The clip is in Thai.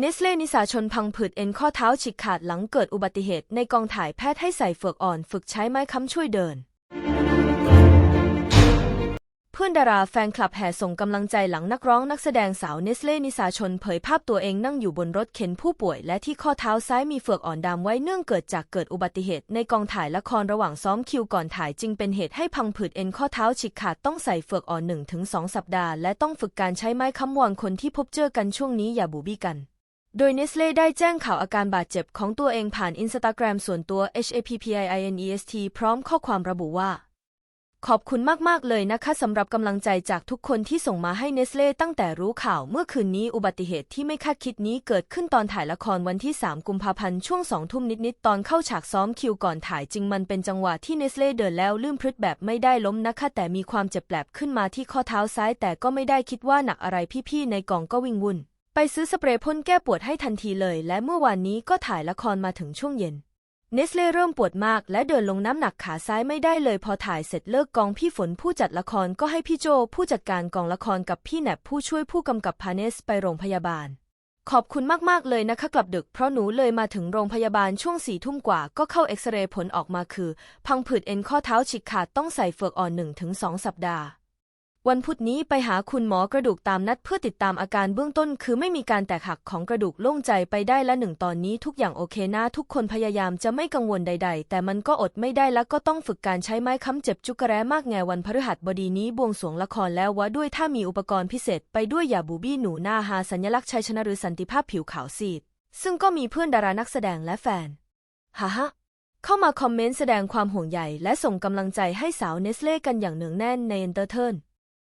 เนสเล่นิสาชนพังผืดเอ็นข้อเท้าฉีกขาดหลังเกิดอุบัติเหตุในกองถ่ายแพทย์ให้ใส่เฟือกอ่อนฝึกใช้ไม้ค้ำช่วยเดิน เพื่อนดาราแฟนคลับแห่ส่งกำลังใจหลังนักร้องนักแสดงสาวเนสเล่นิสาชนเผยภาพตัวเองนั่งอยู่บนรถเข็นผู้ป่วย และที่ข้อเท้าซ้ายมีเฟือกอ่อนดามไว้เนื่องเกิดจากเกิดอุบัติเหตุในกองถ่ายละครระหว่างซ้อมคิวก่อนถ่ายจึงเป็นเหตุให้พังผืดเอ็นข้อเท้าฉีกขาดต้องใส่เฟือกอ่อน1-2ถึง2สัปดาห์ และต้องฝึกการใช้ไม้ค้ำวางคนที่พบเจอกันช่วงนี้อย่าบูบี้กัน โดยเนสเล่ได้แจ้งข่าวอาการบาดเจ็บของตัวเองผ่านอินสตาแกรมส่วนตัว HAPPIINEST พร้อมข้อความระบุว่า ขอบคุณมาก ๆ เลยนะคะสำหรับกำลังใจจากทุกคนที่ส่งมาให้เนสเล่ตั้งแต่รู้ข่าวเมื่อคืนนี้อุบัติเหตุที่ไม่คาดคิดนี้เกิดขึ้นตอนถ่ายละครวันที่ 3 กุมภาพันธ์ช่วงสองทุ่มนิด ๆ ตอนเข้าฉากซ้อมคิวก่อนถ่ายจริงมันเป็นจังหวะที่เนสเล่เดินแล้วลื่นพรึดแบบไม่ได้ล้มนะคะแต่มีความเจ็บแปลบขึ้นมาที่ข้อเท้าซ้ายแต่ก็ไม่ได้คิดว่าหนักอะไรพี่ ๆ ในกองก็วิ่งวุ่น ไปซื้อสเปรย์พ่นแก้ปวดให้ทันทีเลย และเมื่อวานนี้ก็ถ่ายละครมาถึงช่วงเย็น เนสเล่เริ่มปวดมากและเดินลงน้ำหนักขาซ้ายไม่ได้เลยพอถ่ายเสร็จเลิกกองพี่ฝนผู้จัดละครก็ให้พี่โจ ผู้จัดการกองละครกับพี่แหนบผู้ช่วยผู้กำกับพาเนสไปโรงพยาบาล ขอบคุณมากๆเลยนะคะกลับดึกเพราะหนูเลยมาถึงโรงพยาบาลช่วงสี่ทุ่มกว่าก็เข้าเอ็กซเรย์ผลออกมาคือ พังผืดเอ็นข้อเท้าฉีกขาดต้องใส่เฟือกอ่อนหนึ่งถึงสองสัปดาห์ วันพุธนี้ไปหาคุณหมอกระดูกตามนัดเพื่อติดตามอาการเบื้องต้น คือไม่มีการแตกหักของกระดูกโล่งใจไปได้ละหนึ่งตอนนี้ทุกอย่างโอเคนะทุกคนพยายามจะไม่กังวลใด ๆ แต่มันก็อดไม่ได้แล้วก็ต้องฝึกการใช้ไม้ค้ำเจ็บจุกกระแร้มากแงวันพฤหัสบดีนี้บวงสรวงละครแล้ววะด้วยถ้ามีอุปกรณ์พิเศษ ไปด้วยอย่าบูบี้หนูหน้าหาสัญลักษณ์ชัยชนะหรือสันติภาพผิวขาวซีด ซึ่งก็มีเพื่อนดารานักแสดงและแฟนฮ่าฮะเข้ามาคอมเมนต์แสดงความห่วงใยและส่งกำลังใจให้สาวเนสเล่กันอย่างเนืองแน่นในเอนเตอร์เทน